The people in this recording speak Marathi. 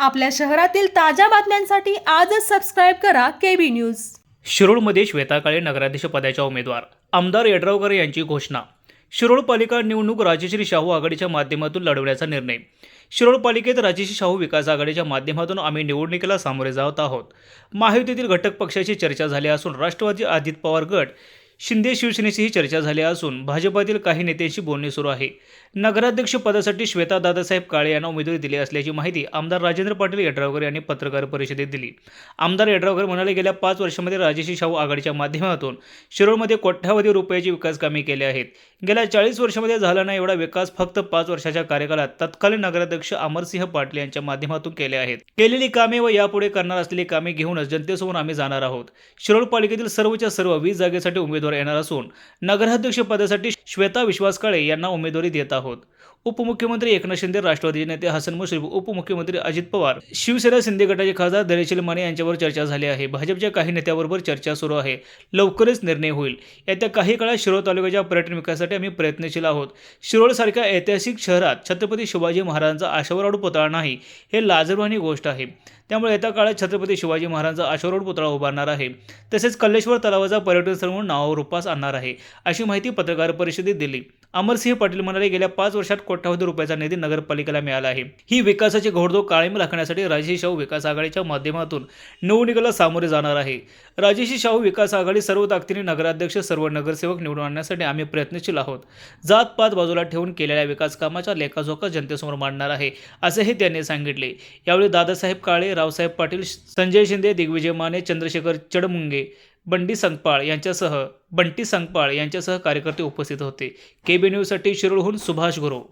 आपल्या शहरातील ताज्या बातम्यांसाठी आजच सबस्क्राईब करा केबी न्यूज शिरोळमध्ये श्वेता काळे नगराध्यक्ष पदाच्या उमेदवार आमदार येड्रावकर यांची घोषणा. शिरोळ पालिका निवडणूक राजश्री शाहू आघाडीच्या माध्यमातून लढवण्याचा निर्णय. शिरोळ पालिकेत राजश्री शाहू विकास आघाडीच्या माध्यमातून आम्ही निवडणुकीला सामोरे जात आहोत. महायुतीतील घटक पक्षाची चर्चा झाली असून राष्ट्रवादी अजित पवार गट शिंदे शिवसेनेचीही चर्चा झाली असून भाजपातील काही नेत्यांशी बोलणी सुरू आहे. नगराध्यक्ष पदासाठी श्वेता दादासाहेब काळे यांना उमेदवारी दिली असल्याची माहिती आमदार राजेंद्र पाटील यड्रावकर यांनी पत्रकार परिषदेत दिली. आमदार यड्रावकर म्हणाले गेल्या पाच वर्षामध्ये राजेशी शाहू आघाडीच्या माध्यमातून शिरोळमध्ये कोट्यावधी रुपयाची विकास कामे केली आहेत. गेल्या चाळीस वर्षामध्ये झाला नाही एवढा विकास फक्त पाच वर्षाच्या कार्यकाळात तत्कालीन नगराध्यक्ष अमरसिंह पाटील यांच्या माध्यमातून केले आहेत. केलेली कामे व यापुढे करणार असलेली कामे घेऊनच जनतेसमोर आम्ही जाणार आहोत. शिरोळ पालिकेतील सर्वच्या सर्व वीस जागेसाठी उमेदवार येणार असून नगराध्यक्ष पदासाठी श्वेता विश्वास काळे यांना उमेदवारी देत आहोत. उपमुख्यमंत्री एकनाथ शिंदे राष्ट्रवादीचे नेते हसन मुश्रीफ उपमुख्यमंत्री अजित पवार शिवसेना शिंदे गटाचे खासदार दरेशील माने यांच्यावर चर्चा झाली आहे. भाजपच्या काही नेत्याबरोबर चर्चा सुरू आहे. लवकरच निर्णय होईल. येत्या काही काळात शिरोळ तालुक्याच्या पर्यटन विकासासाठी आम्ही प्रयत्नशील आहोत. शिरोळसारख्या ऐतिहासिक शहरात छत्रपती शिवाजी महाराजांचा आशावराडू पुतळा नाही हे लाजरवाणी गोष्ट आहे. त्यामुळे येत्या काळात छत्रपती शिवाजी महाराजांचा आशावराडू पुतळा उभारणार आहे. तसेच कल्लेश्वर तलावाचा पर्यटन स्थळ म्हणून नावारूपास आणणार आहे. अशी माहिती पत्रकार परिषदेत दिली. अमरसिंह पाटील म्हणाले गेल्या पाच वर्षात कोट्यावधी रुपयाचा निधी नगरपालिकेला मिळाला आहे. ही विकासाची घोडदो कायम राखण्यासाठी राजेशी शाहू विकास आघाडीच्या माध्यमातून निवडणुकीला सामोरे जाणार आहे. राजेशी शाहू विकास आघाडी सर्व ताकदीने नगराध्यक्ष सर्व नगरसेवक निवडून आणण्यासाठी आम्ही प्रयत्नशील आहोत. जात पात बाजूला ठेवून केलेल्या विकास कामाच्या लेखाजोखा जनतेसमोर मांडणार आहे असेही त्यांनी सांगितले. यावेळी दादासाहेब काळे रावसाहेब पाटील संजय शिंदे दिग्विजय माने चंद्रशेखर चडमुंगे बंडी संगपाळ यांच्यासह बंटी संगपाळ यांच्यासह कार्यकर्ते उपस्थित होते. केबी न्यूजसाठी शिरोळहून सुभाष गुरव